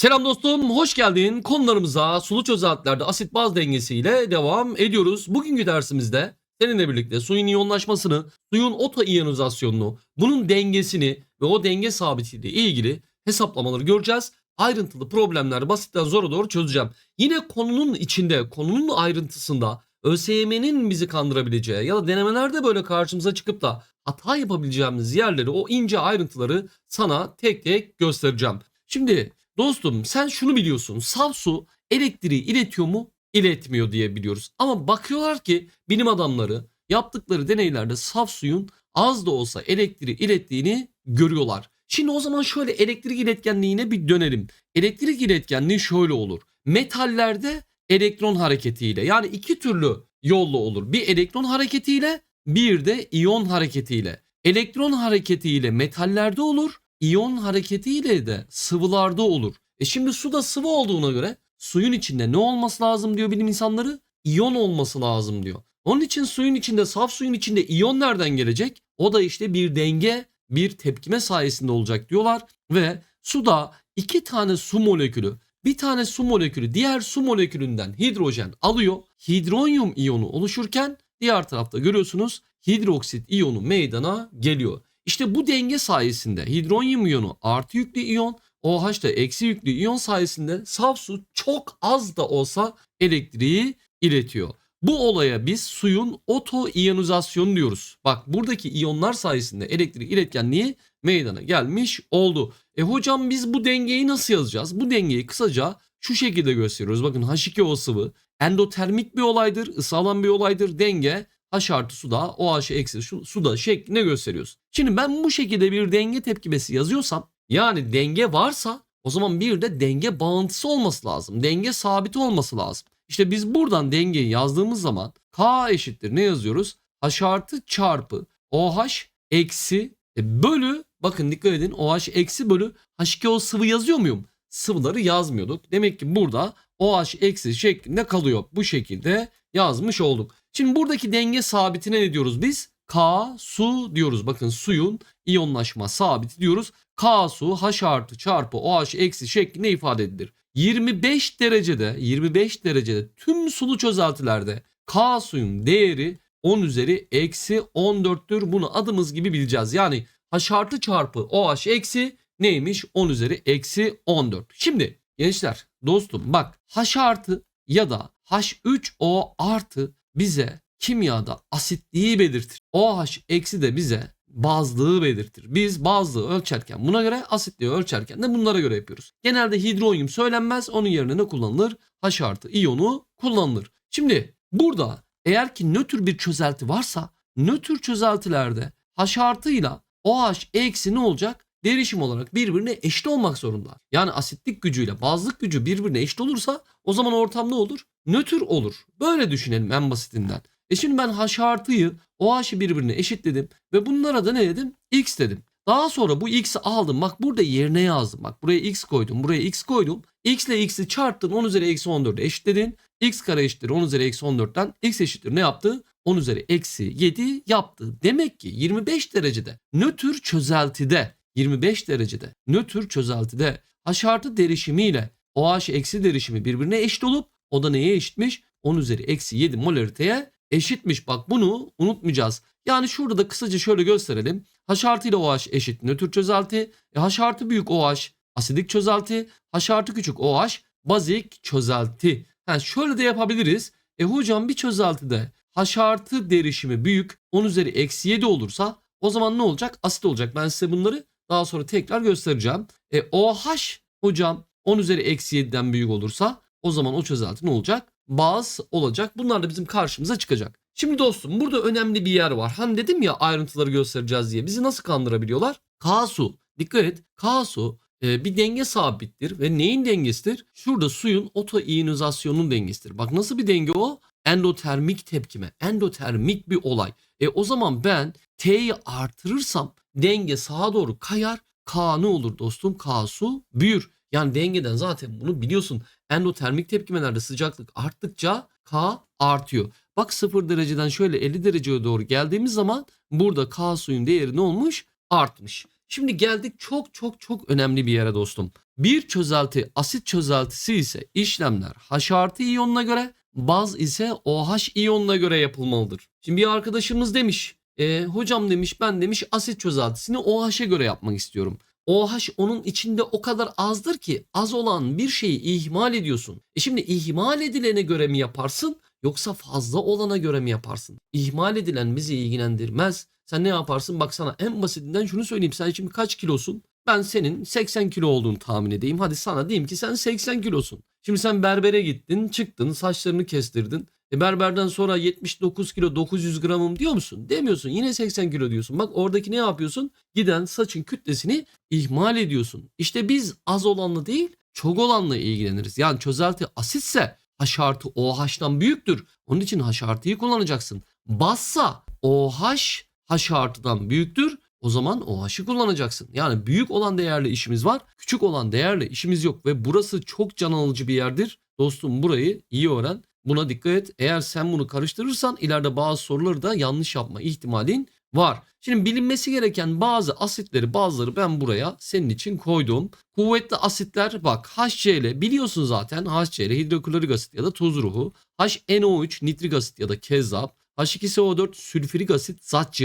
Selam dostum, hoş geldin. Konularımıza sulu çözeltilerde asit baz dengesiyle devam ediyoruz. Bugünkü dersimizde seninle birlikte suyun iyonlaşmasını, suyun otoiyonizasyonunu, bunun dengesini ve o denge sabitiyle ilgili hesaplamaları göreceğiz. Ayrıntılı problemleri basitten zora doğru çözeceğim. Yine konunun içinde, konunun ayrıntısında ÖSYM'nin bizi kandırabileceği ya da denemelerde böyle karşımıza çıkıp da hata yapabileceğimiz yerleri, o ince ayrıntıları sana tek tek göstereceğim. Şimdi Dostum sen şunu biliyorsun. Saf su elektriği iletiyor mu? İletmiyor diye biliyoruz. Ama bakıyorlar ki bilim adamları yaptıkları deneylerde saf suyun az da olsa elektriği ilettiğini görüyorlar. Şimdi o zaman şöyle elektrik iletkenliğine bir dönelim. Elektrik iletkenliği şöyle olur. Metallerde elektron hareketiyle yani iki türlü yolla olur. Bir elektron hareketiyle bir de iyon hareketiyle. Elektron hareketiyle metallerde olur. İyon hareketiyle de sıvılarda olur. E şimdi su da sıvı olduğuna göre suyun içinde ne olması lazım diyor bilim insanları? İyon olması lazım diyor. Onun için suyun içinde, saf suyun içinde iyon nereden gelecek? O da işte bir denge, bir tepkime sayesinde olacak diyorlar. Ve suda iki tane su molekülü, bir tane su molekülü diğer su molekülünden hidrojen alıyor. Hidronyum iyonu oluşurken diğer tarafta görüyorsunuz hidroksit iyonu meydana geliyor. İşte bu denge sayesinde hidronyum iyonu artı yüklü iyon, OH da eksi yüklü iyon sayesinde saf su çok az da olsa elektriği iletiyor. Bu olaya biz suyun otoiyonizasyonu diyoruz. Bak buradaki iyonlar sayesinde elektrik iletkenliği meydana gelmiş oldu. E hocam biz bu dengeyi nasıl yazacağız? Bu dengeyi kısaca şu şekilde gösteriyoruz. Bakın H2O sıvı endotermik bir olaydır, ısı alan bir olaydır. Denge H artı suda OH eksi su- suda şeklinde gösteriyoruz. Şimdi ben bu şekilde bir denge tepkimesi yazıyorsam yani denge varsa o zaman bir de denge bağıntısı olması lazım. Denge sabiti olması lazım. İşte biz buradan dengeyi yazdığımız zaman K eşittir ne yazıyoruz? H artı çarpı OH eksi e, bölü bakın dikkat edin OH eksi bölü H2O sıvı yazıyor muyum? Sıvıları yazmıyorduk. Demek ki burada OH eksi şeklinde kalıyor. Bu şekilde yazmış olduk. Şimdi buradaki denge sabitine ne diyoruz biz? K su diyoruz. Bakın suyun iyonlaşma sabiti diyoruz. K su H artı çarpı OH eksi şeklinde ifade edilir. 25 derecede 25 derecede tüm sulu çözeltilerde K suyun değeri 10 üzeri eksi 14'tür. Bunu adımız gibi bileceğiz. Yani H artı çarpı OH eksi neymiş? 10 üzeri eksi 14. Şimdi gençler dostum bak H artı ya da H3O artı bize kimyada asitliği belirtir. OH eksi de bize bazlığı belirtir. Biz bazlığı ölçerken buna göre asitliği ölçerken de bunlara göre yapıyoruz. Genelde hidronyum söylenmez. Onun yerine ne kullanılır? H artı iyonu kullanılır. Şimdi burada eğer ki nötr bir çözelti varsa nötr çözeltilerde H artı ile OH eksi ne olacak? Derişim olarak birbirine eşit olmak zorunda. Yani asitlik gücüyle bazlık gücü birbirine eşit olursa o zaman ortam ne olur? Nötr olur. Böyle düşünelim en basitinden. E şimdi ben H artıyı OH'ı birbirine eşitledim ve bunlara da ne dedim? X dedim. Daha sonra bu x'i aldım. Bak burada yerine yazdım. Bak buraya x koydum. Buraya x koydum. x ile x'i çarptın. 10 üzeri eksi 14'e eşitledin. x kare eşittir 10 üzeri eksi 14'ten. x eşittir ne yaptı? 10 üzeri eksi 7 yaptı. Demek ki 25 derecede nötr çözeltide 25 derecede nötr çözeltide H artı derişimiyle OH eksi derişimi birbirine eşit olup o da neye eşitmiş? 10 üzeri eksi 7 molariteye eşitmiş. Bak bunu unutmayacağız. Yani şurada da kısaca şöyle gösterelim. H artı ile OH eşit nötr çözelti. E, H artı büyük OH asidik çözelti. H artı küçük OH bazik çözelti. Yani şöyle de yapabiliriz. E hocam bir çözeltide H artı derişimi büyük 10 üzeri eksi 7 olursa o zaman ne olacak? Asit olacak. Ben size bunları daha sonra tekrar göstereceğim. E, OH hocam 10 üzeri eksi 7'den büyük olursa o zaman o çözelti ne olacak? Baz olacak. Bunlar da bizim karşımıza çıkacak. Şimdi dostum burada önemli bir yer var. Hani dedim ya ayrıntıları göstereceğiz diye. Bizi nasıl kandırabiliyorlar? K su. Dikkat et. K su e, bir denge sabittir ve neyin dengesidir? Şurada suyun otoiyonizasyonun dengesidir. Bak nasıl bir denge o? Endotermik tepkime. Endotermik bir olay. E o zaman ben T'yi artırırsam denge sağa doğru kayar. K ne olur dostum? K su büyür. Yani dengeden zaten bunu biliyorsun. Endotermik tepkimelerde sıcaklık arttıkça K artıyor. Bak 0 dereceden şöyle 50 dereceye doğru geldiğimiz zaman burada K suyun değeri ne olmuş? Artmış. Şimdi geldik çok çok çok önemli bir yere dostum. Bir çözelti asit çözeltisi ise işlemler H artı iyonuna göre baz ise OH iyonuna göre yapılmalıdır. Şimdi bir arkadaşımız demiş e, hocam demiş ben demiş asit çözeltisini OH'e göre yapmak istiyorum. OH onun içinde o kadar azdır ki az olan bir şeyi ihmal ediyorsun. E şimdi ihmal edilene göre mi yaparsın yoksa fazla olana göre mi yaparsın? İhmal edilen bizi ilgilendirmez. Sen ne yaparsın? Bak sana en basitinden şunu söyleyeyim. Sen şimdi kaç kilosun? Ben senin 80 kilo olduğunu tahmin edeyim. Hadi sana diyeyim ki sen 80 kilosun. Şimdi sen berbere gittin, çıktın, saçlarını kestirdin. E berberden sonra 79 kilo 900 gramım diyor musun? Demiyorsun. Yine 80 kilo diyorsun. Bak oradaki ne yapıyorsun? Giden saçın kütlesini ihmal ediyorsun. İşte biz az olanla değil çok olanla ilgileniriz. Yani çözelti asitse H artı OH'dan büyüktür. Onun için H artıyı kullanacaksın. Bassa OH H artıdan büyüktür. O zaman OH'ı kullanacaksın. Yani büyük olan değerli işimiz var. Küçük olan değerli işimiz yok. Ve burası çok can alıcı bir yerdir. Dostum burayı iyi öğren. Buna dikkat et. Eğer sen bunu karıştırırsan ileride bazı soruları da yanlış yapma ihtimalin var. Şimdi bilinmesi gereken bazı asitleri bazıları ben buraya senin için koydum. Kuvvetli asitler bak HCl biliyorsun zaten HCl hidroklorik asit ya da tuz ruhu. HNO3 nitrik asit ya da kezzap. H2SO4 sülfürik asit zat.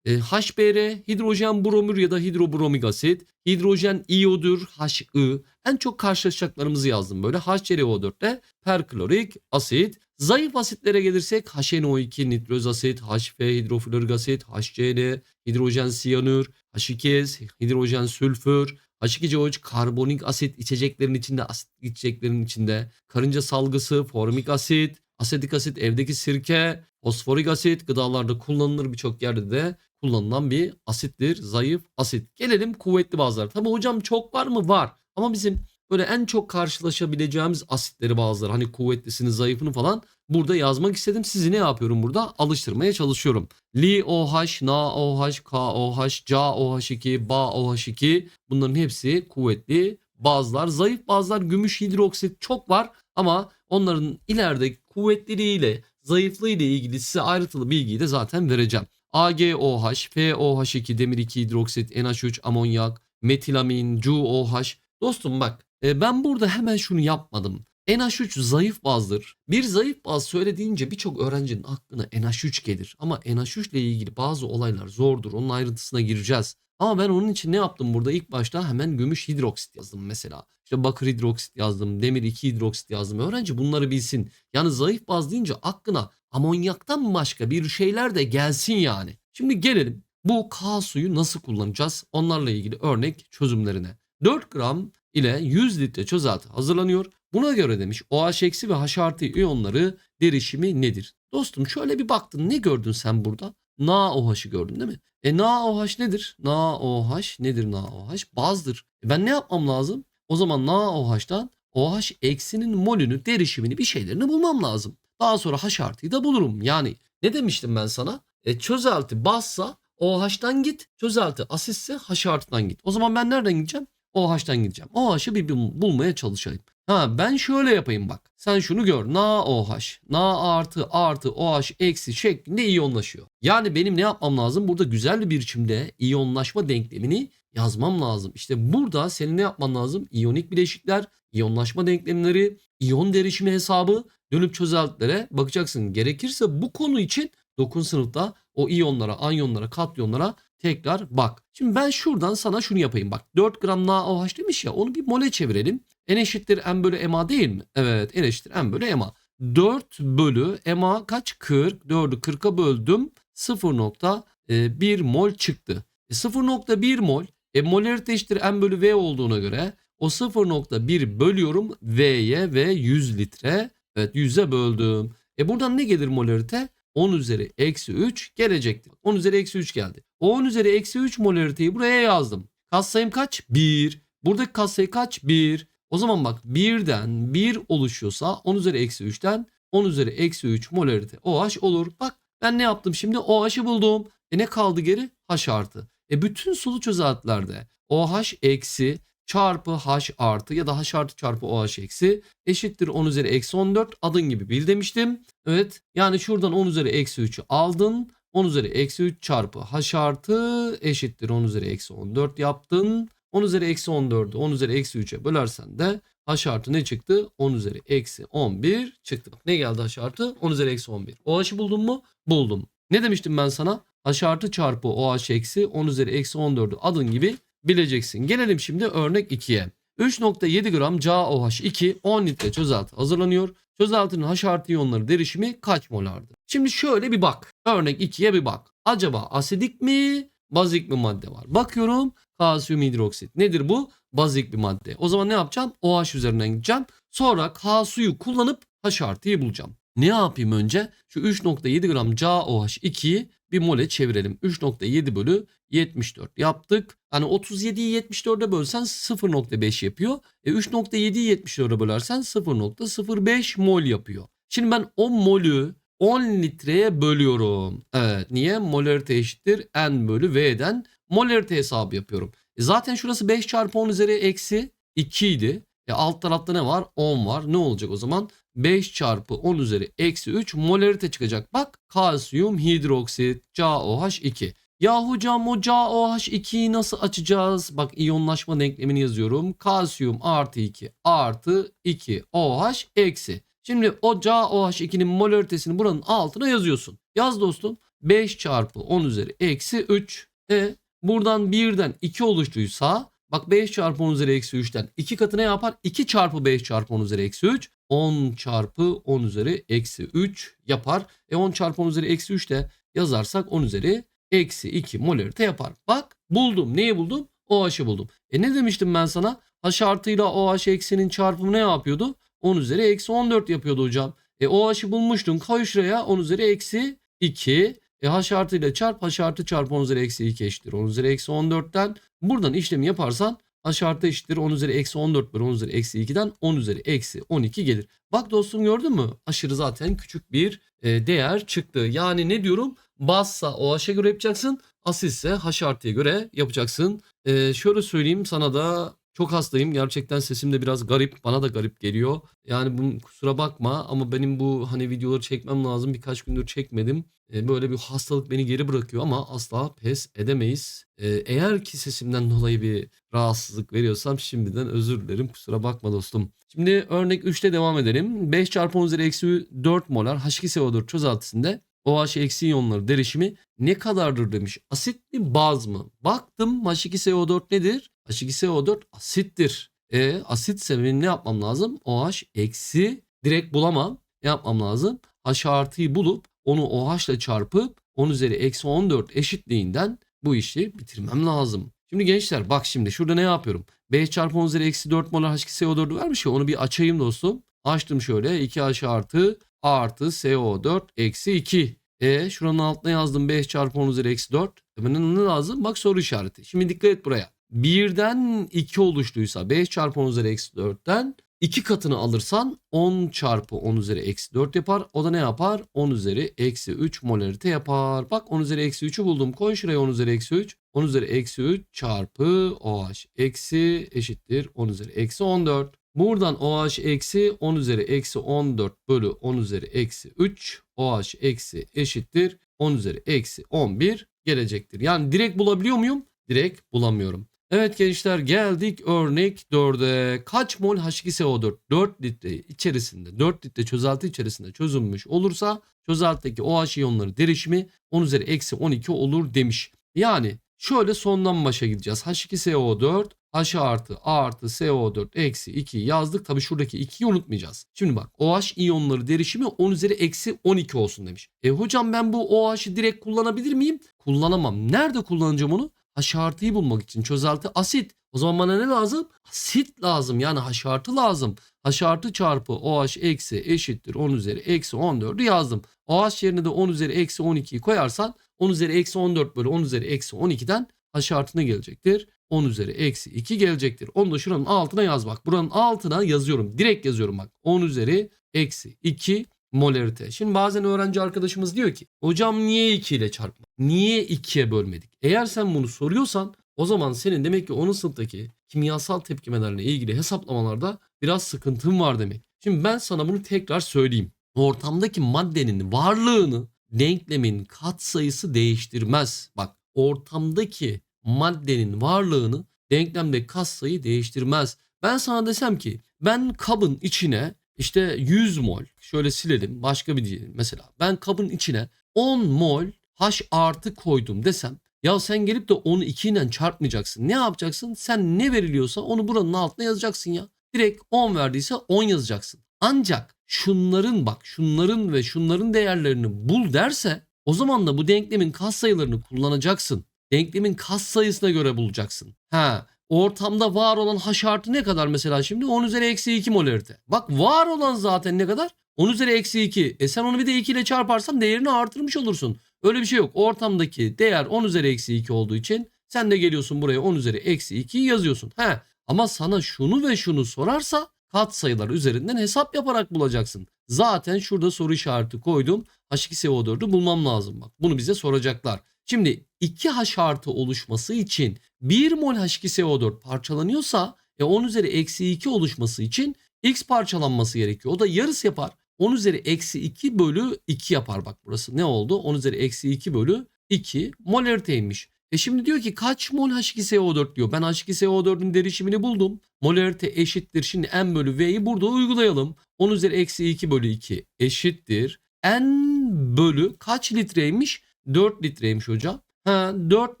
E, HBr hidrojen bromür ya da hidrobromik asit. Hidrojen iyodür HI. En çok karşılaşacaklarımızı yazdım böyle. HClO4'te perklorik asit. Zayıf asitlere gelirsek HNO2 nitroz asit, HF hidroflorik asit, HCl, hidrojen siyanür, H2S, hidrojen sülfür, H2CO3 karbonik asit içeceklerin içinde, asit içeceklerin içinde, karınca salgısı, formik asit, asetik asit, evdeki sirke, fosforik asit gıdalarda kullanılır birçok yerde de kullanılan bir asittir. Zayıf asit. Gelelim kuvvetli bazıları. Tabi hocam çok var mı? Var. Ama bizim böyle en çok karşılaşabileceğimiz asitleri bazıları hani kuvvetlisini zayıfını falan burada yazmak istedim. Sizi ne yapıyorum burada? Alıştırmaya çalışıyorum. LiOH, NaOH, KOH, CaOH2, BaOH2 bunların hepsi kuvvetli bazılar. Zayıf bazılar gümüş hidroksit çok var ama onların ileride kuvvetliliğiyle zayıflığı ile ilgili size ayrıntılı bilgiyi de zaten vereceğim. AgOH, FOH2, demir 2 hidroksit, NH3, amonyak, metilamin, CuOH. Dostum bak e, ben burada hemen şunu yapmadım. NH3 zayıf bazdır. Bir zayıf baz söylediğince birçok öğrencinin aklına NH3 gelir. Ama NH3 ile ilgili bazı olaylar zordur. Onun ayrıntısına gireceğiz. Ama ben onun için ne yaptım burada? İlk başta hemen gümüş hidroksit yazdım mesela. İşte bakır hidroksit yazdım, demir 2 hidroksit yazdım. Öğrenci bunları bilsin. Yani zayıf baz deyince aklına amonyaktan başka bir şeyler de gelsin yani. Şimdi gelelim bu K suyu nasıl kullanacağız? Onlarla ilgili örnek çözümlerine. 4 gram ile 100 litre çözelti hazırlanıyor. Buna göre demiş OH eksi ve H iyonları derişimi nedir? Dostum şöyle bir baktın ne gördün sen burada? NaOH'ı gördün değil mi? E NaOH nedir? NaOH nedir NaOH? Bazdır. E ben ne yapmam lazım? O zaman NaOH'tan OH eksinin molünü, derişimini bir şeylerini bulmam lazım. Daha sonra H artıyı da bulurum. Yani ne demiştim ben sana? E çözelti bassa OH'tan git. Çözelti asitse H artıdan git. O zaman ben nereden gideceğim? OH'tan gideceğim. OH'ı bir bul- bulmaya çalışayım. Ha ben şöyle yapayım bak. Sen şunu gör. NaOH, Na artı artı OH eksi şeklinde iyonlaşıyor. Yani benim ne yapmam lazım? Burada güzel bir biçimde iyonlaşma denklemini yazmam lazım. İşte burada senin ne yapman lazım? İyonik bileşikler, iyonlaşma denklemleri, iyon derişimi hesabı dönüp çözeltilere bakacaksın. Gerekirse bu konu için dokun sınıfta o iyonlara, anyonlara, katyonlara tekrar bak. Şimdi ben şuradan sana şunu yapayım bak. 4 gram NaOH demiş ya onu bir mole çevirelim. N eşittir M bölü MA değil mi? Evet N eşittir M bölü MA. 4 bölü MA kaç? 40. 4'ü 40'a böldüm. 0.1 mol çıktı. E 0.1 mol. E molarite eşittir M bölü V olduğuna göre o 0.1 bölüyorum V'ye ve 100 litre. Evet 100'e böldüm. E buradan ne gelir molarite? 10 üzeri eksi 3 gelecekti. 10 üzeri eksi 3 geldi. O 10 üzeri eksi 3 molariteyi buraya yazdım. Katsayım kaç? 1. Buradaki katsayı kaç? 1. O zaman bak 1'den 1 oluşuyorsa 10 üzeri eksi 3'ten 10 üzeri eksi 3 molarite OH olur. Bak ben ne yaptım şimdi? OH'ı buldum. E ne kaldı geri? H artı. E bütün sulu çözeltilerde OH eksi çarpı H artı ya da H artı çarpı OH eksi eşittir 10 üzeri eksi 14 adın gibi bil demiştim. Evet yani şuradan 10 üzeri eksi 3'ü aldın. 10 üzeri eksi 3 çarpı h artı eşittir 10 üzeri eksi 14 yaptın. 10 üzeri eksi 14'ü 10 üzeri eksi 3'e bölersen de h artı ne çıktı? 10 üzeri eksi 11 çıktı. Bak ne geldi h artı? 10 üzeri eksi 11. O h'ı buldun mu? Buldum. Ne demiştim ben sana? h artı çarpı o h eksi 10 üzeri eksi 14'ü adın gibi bileceksin. Gelelim şimdi örnek 2'ye. 3.7 gram CaOH2 10 litre çözelti hazırlanıyor. Çözeltinin H artı iyonları derişimi kaç molardır? Şimdi şöyle bir bak. Örnek 2'ye bir bak. Acaba asidik mi, bazik mi madde var? Bakıyorum kalsiyum hidroksit. Nedir bu? Bazik bir madde. O zaman ne yapacağım? OH üzerinden gideceğim. Sonra K suyu kullanıp H artıyı bulacağım. Ne yapayım önce? Şu 3.7 gram CaOH2'yi bir mole çevirelim. 3.7 bölü 74 yaptık. Hani 37'yi 74'e bölsen 0.5 yapıyor. E 3.7'yi 74'e bölersen 0.05 mol yapıyor. Şimdi ben o molü 10 litreye bölüyorum. Evet niye? Molarite eşittir N bölü V'den molarite hesabı yapıyorum. E zaten şurası 5 çarpı 10 üzeri eksi 2 idi. E alt tarafta ne var? 10 var. Ne olacak o zaman? 5 çarpı 10 üzeri eksi 3 molarite çıkacak. Bak kalsiyum hidroksit CaOH2. Ya hocam o CaOH2'yi nasıl açacağız? Bak iyonlaşma denklemini yazıyorum. Kalsiyum artı 2 artı 2 OH eksi. Şimdi o CaOH2'nin molaritesini buranın altına yazıyorsun. Yaz dostum. 5 çarpı 10 üzeri eksi 3. E buradan 1'den 2 oluştuysa bak 5 çarpı 10 üzeri eksi 3'ten 2 katı ne yapar? 2 çarpı 5 çarpı 10 üzeri eksi 3. 10 çarpı 10 üzeri eksi 3 yapar. E 10 çarpı 10 üzeri eksi 3 de yazarsak 10 üzeri eksi 2 molarite yapar. Bak buldum. Neyi buldum? OH'ı buldum. E ne demiştim ben sana? H artıyla OH eksinin çarpımı ne yapıyordu? 10 üzeri eksi 14 yapıyordu hocam. E OH'ı bulmuştun. Koy şuraya 10 üzeri eksi 2. E H artı ile çarp H artı çarpı 10 üzeri eksi 2 eşittir. 10 üzeri eksi 14'ten buradan işlemi yaparsan H artı eşittir 10 üzeri eksi 14 bölü 10 üzeri eksi 2'den 10 üzeri eksi 12 gelir. Bak dostum gördün mü? Aşırı zaten küçük bir e, değer çıktı. Yani ne diyorum? Bazsa OH'a göre yapacaksın. Asitse H artıya göre yapacaksın. E, şöyle söyleyeyim sana da çok hastayım. Gerçekten sesim de biraz garip. Bana da garip geliyor. Yani bunun kusura bakma ama benim bu hani videoları çekmem lazım. Birkaç gündür çekmedim. E, böyle bir hastalık beni geri bırakıyor ama asla pes edemeyiz. E, eğer ki sesimden dolayı bir rahatsızlık veriyorsam şimdiden özür dilerim. Kusura bakma dostum. Şimdi örnek 3'te devam edelim. 5 çarpı 10 üzeri eksi 4 molar H2SO4 çözeltisinde OH eksi iyonları derişimi ne kadardır demiş. Asit mi baz mı? Baktım H2SO4 nedir? H2SO4 asittir. E asitse benim ne yapmam lazım? OH eksi direkt bulamam. Ne yapmam lazım? H artıyı bulup onu OH ile çarpıp 10 üzeri eksi 14 eşitliğinden bu işi bitirmem lazım. Şimdi gençler bak şimdi şurada ne yapıyorum? 5 çarpı 10 üzeri eksi 4 molar H2SO4'ü vermiş ya onu bir açayım dostum. Açtım şöyle 2H artı artı CO4 eksi 2. E şuranın altına yazdım 5 çarpı 10 üzeri eksi 4. E bana ne lazım? Bak soru işareti. Şimdi dikkat et buraya. 1'den 2 oluştuysa 5 çarpı 10 üzeri eksi 4'ten 2 katını alırsan 10 çarpı 10 üzeri eksi 4 yapar. O da ne yapar? 10 üzeri eksi 3 molarite yapar. Bak 10 üzeri eksi 3'ü buldum. Koy şuraya 10 üzeri eksi 3. 10 üzeri eksi 3 çarpı OH eksi eşittir 10 üzeri eksi 14. Buradan OH eksi 10 üzeri eksi 14 bölü 10 üzeri eksi 3. OH eksi eşittir 10 üzeri eksi 11 gelecektir. Yani direkt bulabiliyor muyum? Direkt bulamıyorum. Evet gençler geldik örnek 4'e. Kaç mol H2SO4 4 litre içerisinde 4 litre çözelti içerisinde çözülmüş olursa çözeltideki OH iyonları derişimi 10 üzeri eksi 12 olur demiş. Yani şöyle sondan başa gideceğiz. H2SO4 H artı A artı CO4 eksi 2 yazdık. Tabi şuradaki 2'yi unutmayacağız. Şimdi bak OH iyonları derişimi 10 üzeri eksi 12 olsun demiş. E hocam ben bu OH'ı direkt kullanabilir miyim? Kullanamam. Nerede kullanacağım onu? H artıyı bulmak için çözelti asit. O zaman bana ne lazım? Asit lazım yani H artı lazım. H artı çarpı OH eksi eşittir 10 üzeri eksi 14'ü yazdım. OH yerine de 10 üzeri eksi 12'yi koyarsan 10 üzeri eksi 14 bölü 10 üzeri eksi 12'den H artı ne gelecektir? 10 üzeri eksi 2 gelecektir. Onu da şuranın altına yaz bak. Buranın altına yazıyorum. Direkt yazıyorum bak. 10 üzeri eksi 2 molarite. Şimdi bazen öğrenci arkadaşımız diyor ki hocam niye 2 ile çarpma? Niye 2'ye bölmedik? Eğer sen bunu soruyorsan o zaman senin demek ki onun sınıftaki kimyasal tepkimelerle ilgili hesaplamalarda biraz sıkıntın var demek. Şimdi ben sana bunu tekrar söyleyeyim. Ortamdaki maddenin varlığını denklemin katsayısı değiştirmez. Bak ortamdaki maddenin varlığını denklemde katsayı değiştirmez. Ben sana desem ki ben kabın içine işte 100 mol şöyle silelim başka bir diyelim mesela ben kabın içine 10 mol H artı koydum desem ya sen gelip de onu 2 ile çarpmayacaksın. Ne yapacaksın? Sen ne veriliyorsa onu buranın altına yazacaksın ya. Direkt 10 verdiyse 10 yazacaksın. Ancak şunların bak şunların ve şunların değerlerini bul derse o zaman da bu denklemin katsayılarını kullanacaksın. Denklemin katsayısına göre bulacaksın. Ha ortamda var olan H artı ne kadar mesela şimdi? 10 üzeri eksi 2 molarite. Bak var olan zaten ne kadar? 10 üzeri eksi 2. E sen onu bir de 2 ile çarparsan değerini artırmış olursun. Öyle bir şey yok. Ortamdaki değer 10 üzeri eksi 2 olduğu için sen de geliyorsun buraya 10 üzeri eksi 2'yi yazıyorsun. He. Ama sana şunu ve şunu sorarsa katsayılar üzerinden hesap yaparak bulacaksın. Zaten şurada soru işareti koydum. H2SO4'ü bulmam lazım bak. Bunu bize soracaklar. Şimdi 2H artı oluşması için 1 mol H2SO4 parçalanıyorsa e 10 üzeri eksi 2 oluşması için X parçalanması gerekiyor. O da yarısı yapar. 10 üzeri eksi 2 bölü 2 yapar bak burası. Ne oldu? 10 üzeri eksi 2 bölü 2 molariteymiş. E şimdi diyor ki kaç mol H2SO4 diyor. Ben H2SO4'ün derişimini buldum. Molarite eşittir. Şimdi N bölü V'yi burada uygulayalım. 10 üzeri eksi 2 bölü 2 eşittir. N bölü kaç litreymiş? 4 litreymiş hocam. Ha, 4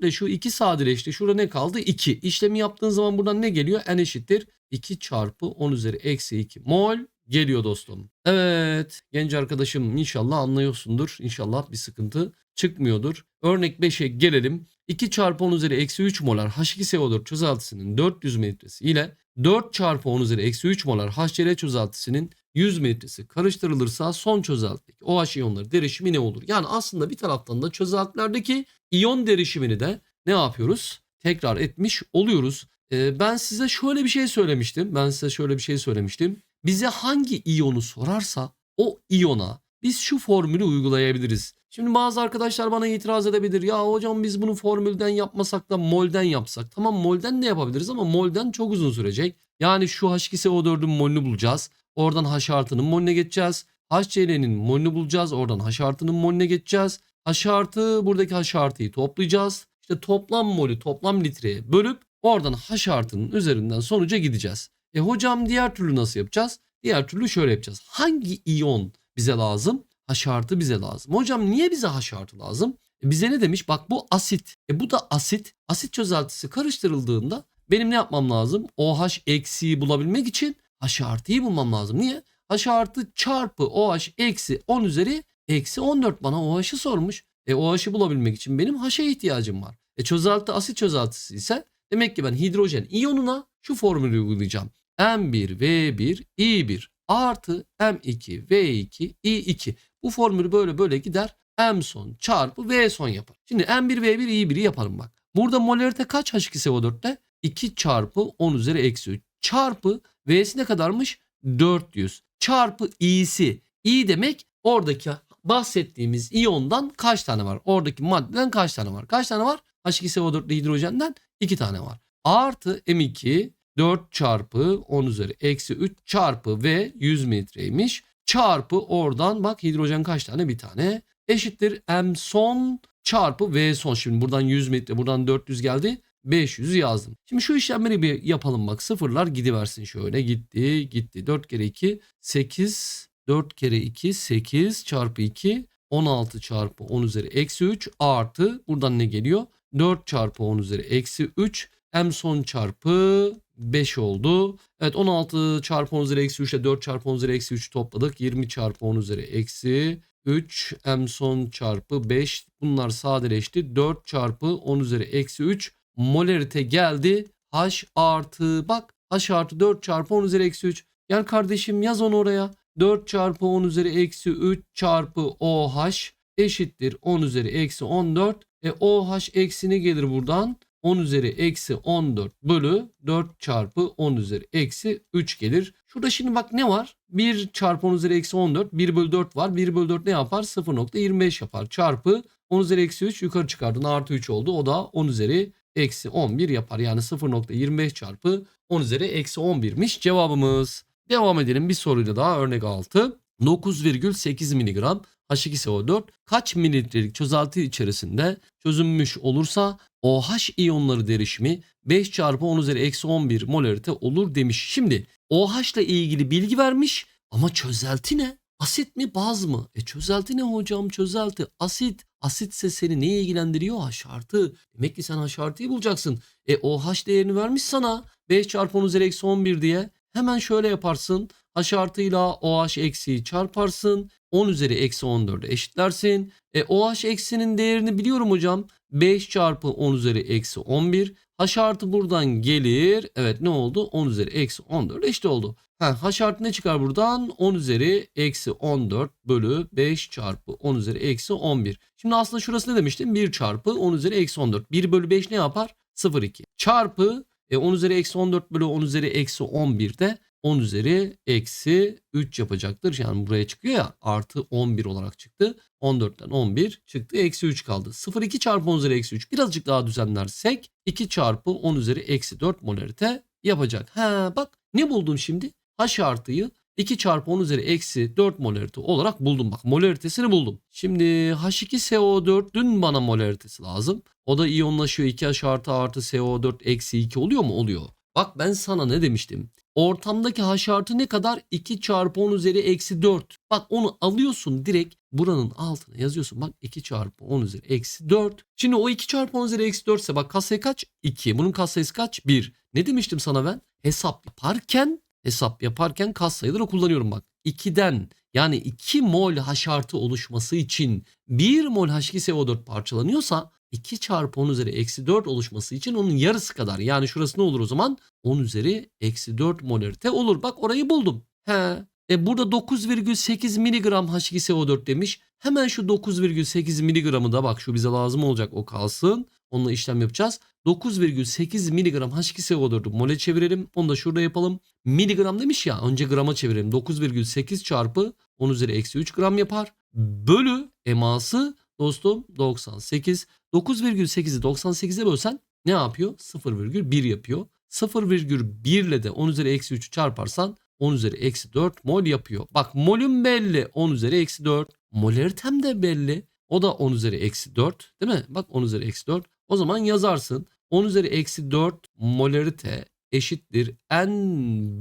ile şu 2 sadeleşti. Şurada ne kaldı? 2. İşlemi yaptığın zaman buradan ne geliyor? N eşittir. 2 çarpı 10 üzeri eksi 2 mol geliyor dostum. Evet genç arkadaşım inşallah anlıyorsundur. İnşallah bir sıkıntı çıkmıyordur. Örnek 5'e gelelim. 2 çarpı 10 üzeri eksi 3 molar H2SO4 çözeltisinin 400 mililitresi ile 4 çarpı 10 üzeri eksi 3 molar HCl çözeltisinin 100 mililitresi karıştırılırsa son çözeltideki OH iyonları derişimi ne olur? Yani aslında bir taraftan da çözeltilerdeki iyon derişimini de ne yapıyoruz? Tekrar etmiş oluyoruz. Ee, ben size şöyle bir şey söylemiştim. Ben size şöyle bir şey söylemiştim. Bize hangi iyonu sorarsa o iyona biz şu formülü uygulayabiliriz. Şimdi bazı arkadaşlar bana itiraz edebilir. Ya hocam biz bunu formülden yapmasak da molden yapsak. Tamam molden de yapabiliriz ama molden çok uzun sürecek. Yani şu H2SO4'ün molünü bulacağız. Oradan H artının molüne geçeceğiz. HCl'nin molünü bulacağız. Oradan H artının molüne geçeceğiz. H artı buradaki H artıyı toplayacağız. İşte toplam molü toplam litreye bölüp oradan H artının üzerinden sonuca gideceğiz. E hocam diğer türlü nasıl yapacağız? Diğer türlü şöyle yapacağız. Hangi iyon bize lazım? H artı bize lazım. Hocam niye bize H artı lazım? E bize ne demiş? Bak bu asit. E bu da asit. Asit çözeltisi karıştırıldığında benim ne yapmam lazım? OH eksiği bulabilmek için H artıyı bulmam lazım. Niye? H artı çarpı OH eksi 10 üzeri eksi 14 bana OH'ı sormuş. E OH'ı bulabilmek için benim H'a ihtiyacım var. E çözelti asit çözeltisi ise demek ki ben hidrojen iyonuna şu formülü uygulayacağım. M1 V1 I1 artı M2 V2 I2. Bu formülü böyle böyle gider. M son çarpı V son yapar. Şimdi M1 V1 I1'i yapalım bak. Burada molarite kaç H2SO4'te? 2 çarpı 10 üzeri eksi 3 çarpı V'si ne kadarmış? 400 çarpı i'si. i demek oradaki bahsettiğimiz iyondan kaç tane var? Oradaki maddeden kaç tane var? Kaç tane var? H2SO4 hidrojenden 2 tane var. Artı M2 4 çarpı 10 üzeri eksi 3 çarpı V 100 mililitreymiş. Çarpı oradan bak hidrojen kaç tane? Bir tane. Eşittir M son çarpı V son. Şimdi buradan 100 mililitre buradan 400 geldi. 500 yazdım. Şimdi şu işlemleri bir yapalım bak. Sıfırlar gidiversin şöyle. Gitti gitti. 4 kere 2 8 4 kere 2 8 çarpı 2 16 çarpı 10 üzeri eksi 3 artı buradan ne geliyor? 4 çarpı 10 üzeri eksi 3 m son çarpı 5 oldu. Evet 16 çarpı 10 üzeri eksi 3 ile 4 çarpı 10 üzeri eksi 3 topladık. 20 çarpı 10 üzeri eksi 3 m son çarpı 5 bunlar sadeleşti. 4 çarpı 10 üzeri eksi 3 molarite geldi. H artı bak H artı 4 çarpı 10 üzeri eksi 3. Gel kardeşim yaz onu oraya. 4 çarpı 10 üzeri eksi 3 çarpı OH eşittir 10 üzeri eksi 14. E OH eksini gelir buradan. 10 üzeri eksi 14 bölü 4 çarpı 10 üzeri eksi 3 gelir. Şurada şimdi bak ne var? 1 çarpı 10 üzeri eksi 14 1 bölü 4 var. 1 bölü 4 ne yapar? 0.25 yapar. Çarpı 10 üzeri eksi 3 yukarı çıkardın artı 3 oldu. O da 10 üzeri eksi 11 yapar. Yani 0.25 çarpı 10 üzeri eksi 11'miş cevabımız. Devam edelim bir soruyla daha örnek 6. 9,8 miligram H2SO4 kaç mililitrelik çözelti içerisinde çözünmüş olursa OH iyonları derişimi 5 çarpı 10 üzeri eksi 11 molarite olur demiş. Şimdi OH ile ilgili bilgi vermiş ama çözelti ne? Asit mi baz mı? E çözelti ne hocam çözelti? Asit. Asitse seni neye ilgilendiriyor? H artı. Demek ki sen H artıyı bulacaksın. E OH değerini vermiş sana. 5 çarpı 10 üzeri eksi 11 diye. Hemen şöyle yaparsın. H artıyla OH eksiği çarparsın. 10 üzeri eksi 14'e eşitlersin. E OH eksinin değerini biliyorum hocam. 5 çarpı 10 üzeri eksi 11. H artı buradan gelir. Evet ne oldu? 10 üzeri eksi 14 eşit oldu. Ha, H artı ne çıkar buradan? 10 üzeri eksi 14 bölü 5 çarpı 10 üzeri eksi 11. Şimdi aslında şurası ne demiştim? 1 çarpı 10 üzeri eksi 14. 1 bölü 5 ne yapar? 0,2. Çarpı e, 10 üzeri eksi 14 bölü 10 üzeri eksi 11 de 10 üzeri eksi 3 yapacaktır. Yani buraya çıkıyor ya artı 11 olarak çıktı. 14'ten 11 çıktı. Eksi 3 kaldı. 0,2 çarpı 10 üzeri eksi 3 birazcık daha düzenlersek 2 çarpı 10 üzeri eksi 4 molarite yapacak. Ha bak ne buldun şimdi? H artıyı 2 çarpı 10 üzeri eksi 4 molarite olarak buldum. Bak molaritesini buldum. Şimdi H2SO4 dün bana molaritesi lazım. O da iyonlaşıyor 2H artı artı SO4 eksi 2 oluyor mu? Oluyor. Bak ben sana ne demiştim? Ortamdaki H artı ne kadar? 2 çarpı 10 üzeri eksi 4. Bak onu alıyorsun direkt buranın altına yazıyorsun. Bak 2 çarpı 10 üzeri eksi 4. Şimdi o 2 çarpı 10 üzeri eksi 4 ise bak katsayı kaç? 2. Bunun katsayısı kaç? 1. Ne demiştim sana ben? Hesap yaparken hesap yaparken katsayıları kullanıyorum bak. 2'den yani 2 mol H artı oluşması için 1 mol H2SO4 parçalanıyorsa 2 çarpı 10 üzeri eksi 4 oluşması için onun yarısı kadar. Yani şurası ne olur o zaman? 10 üzeri eksi 4 molarite olur. Bak orayı buldum. He. E burada 9,8 miligram H2SO4 demiş. Hemen şu 9,8 miligramı da bak şu bize lazım olacak o kalsın. Onunla işlem yapacağız. 9,8 miligram H2SO4'ü mole çevirelim. Onu da şurada yapalım. Miligram demiş ya önce grama çevirelim. 9,8 çarpı 10 üzeri eksi 3 gram yapar. Bölü eması dostum 98. 9,8'i 98'e bölsen ne yapıyor? 0,1 yapıyor. 0,1 ile de 10 üzeri eksi 3'ü çarparsan 10 üzeri eksi 4 mol yapıyor. Bak molüm belli 10 üzeri eksi 4. Molaritem de belli. O da 10 üzeri eksi 4 değil mi? Bak 10 üzeri eksi 4. O zaman yazarsın. 10 üzeri eksi 4 molarite eşittir n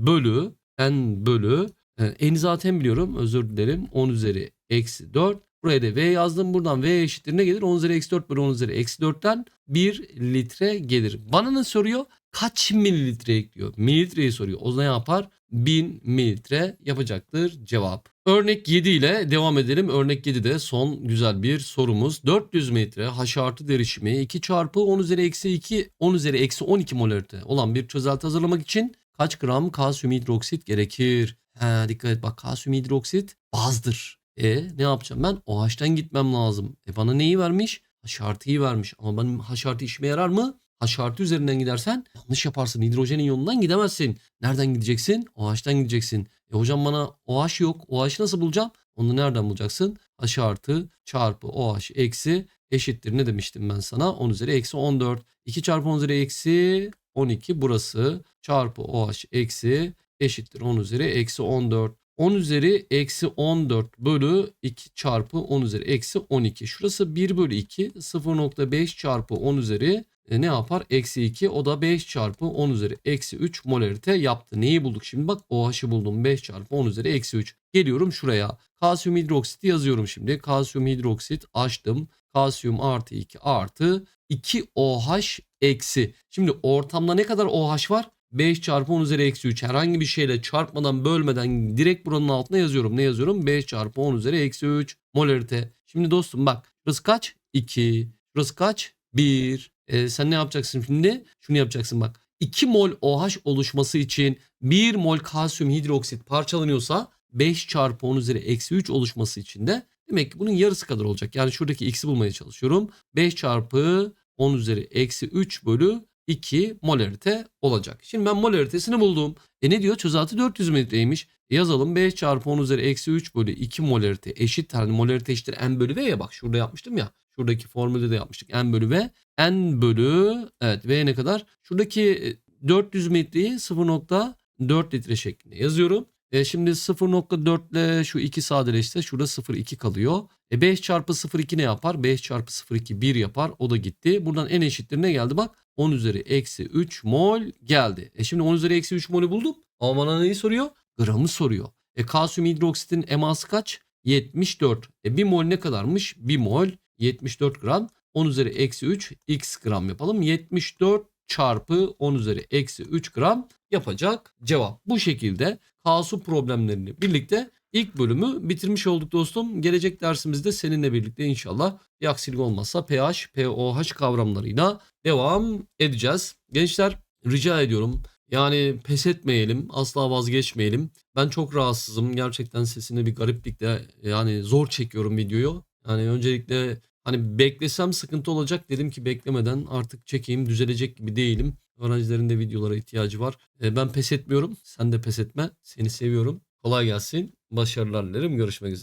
bölü n bölü. E, n'i zaten biliyorum özür dilerim. 10 üzeri eksi 4 buraya da v yazdım. Buradan v eşittir ne gelir? 10 üzeri eksi 4 bölü 10 üzeri eksi 4'ten 1 litre gelir. Bana ne soruyor kaç mililitre ekliyor mililitreyi soruyor o ne yapar 1000 mililitre yapacaktır cevap. Örnek 7 ile devam edelim. Örnek 7'de son güzel bir sorumuz. 400 metre H artı derişimi 2 çarpı 10 üzeri eksi 2 10 üzeri eksi 12 molarite olan bir çözelti hazırlamak için kaç gram kalsiyum hidroksit gerekir? He, dikkat et bak kalsiyum hidroksit bazdır. E ne yapacağım ben? OH'tan gitmem lazım. E bana neyi vermiş? H artıyı vermiş. Ama benim H artı işime yarar mı? H artı üzerinden gidersen yanlış yaparsın. Hidrojen iyonundan gidemezsin. Nereden gideceksin? OH'tan gideceksin. E hocam bana OH yok. OH nasıl bulacağım? Onu nereden bulacaksın? H artı çarpı OH eksi eşittir. Ne demiştim ben sana? 10 üzeri eksi 14. 2 çarpı 10 üzeri eksi 12 burası. Çarpı OH eksi eşittir. 10 üzeri eksi 14. 10 üzeri eksi 14 bölü 2 çarpı 10 üzeri eksi 12. Şurası 1 bölü 2. 0.5 çarpı 10 üzeri e, ne yapar? Eksi 2 o da 5 çarpı 10 üzeri eksi 3 molarite yaptı. Neyi bulduk şimdi? Bak OH'ı buldum 5 çarpı 10 üzeri eksi 3. Geliyorum şuraya. Kalsiyum hidroksiti yazıyorum şimdi. Kalsiyum hidroksit açtım. Kalsiyum artı 2 artı 2 OH eksi. Şimdi ortamda ne kadar OH var? 5 çarpı 10 üzeri eksi 3 herhangi bir şeyle çarpmadan bölmeden direkt buranın altına yazıyorum. Ne yazıyorum? 5 çarpı 10 üzeri eksi 3 molarite. Şimdi dostum bak burası kaç? 2. Burası kaç? 1. E, sen ne yapacaksın şimdi? Şunu yapacaksın bak. 2 mol OH oluşması için 1 mol kalsiyum hidroksit parçalanıyorsa 5 çarpı 10 üzeri eksi 3 oluşması için de demek ki bunun yarısı kadar olacak. Yani şuradaki x'i bulmaya çalışıyorum. 5 çarpı 10 üzeri eksi 3 bölü 2 molarite olacak. Şimdi ben molaritesini buldum. E ne diyor? Çözelti 400 mililitreymiş. E yazalım 5 çarpı 10 üzeri eksi 3 bölü 2 molarite eşit. Yani molarite eşittir n bölü v ya bak şurada yapmıştım ya. Şuradaki formülde de yapmıştık. N bölü V. N bölü evet V ne kadar? Şuradaki 400 mililitreyi 0.4 litre şeklinde yazıyorum. E şimdi 0.4 ile şu 2 sadeleşse şurada 0.2 kalıyor. E 5 çarpı 0.2 ne yapar? 5 çarpı 0.2 1 yapar. O da gitti. Buradan en eşittir ne geldi bak? 10 üzeri eksi 3 mol geldi. E şimdi 10 üzeri eksi 3 molü buldum. Ama bana neyi soruyor? Gramı soruyor. E kalsiyum hidroksitin eması kaç? 74. E 1 mol ne kadarmış? 1 mol 74 gram. 10 üzeri eksi 3 x gram yapalım. 74 çarpı 10 üzeri eksi 3 gram yapacak cevap. Bu şekilde kasu problemlerini birlikte ilk bölümü bitirmiş olduk dostum. Gelecek dersimizde seninle birlikte inşallah bir aksilik olmazsa pH, pOH kavramlarıyla devam edeceğiz. Gençler rica ediyorum yani pes etmeyelim, asla vazgeçmeyelim. Ben çok rahatsızım. Gerçekten sesinde bir gariplikle yani zor çekiyorum videoyu. Yani öncelikle hani beklesem sıkıntı olacak dedim ki beklemeden artık çekeyim düzelecek gibi değilim. Öğrencilerin de videolara ihtiyacı var. E, ben pes etmiyorum. Sen de pes etme. Seni seviyorum. Kolay gelsin. Başarılar dilerim. Görüşmek üzere.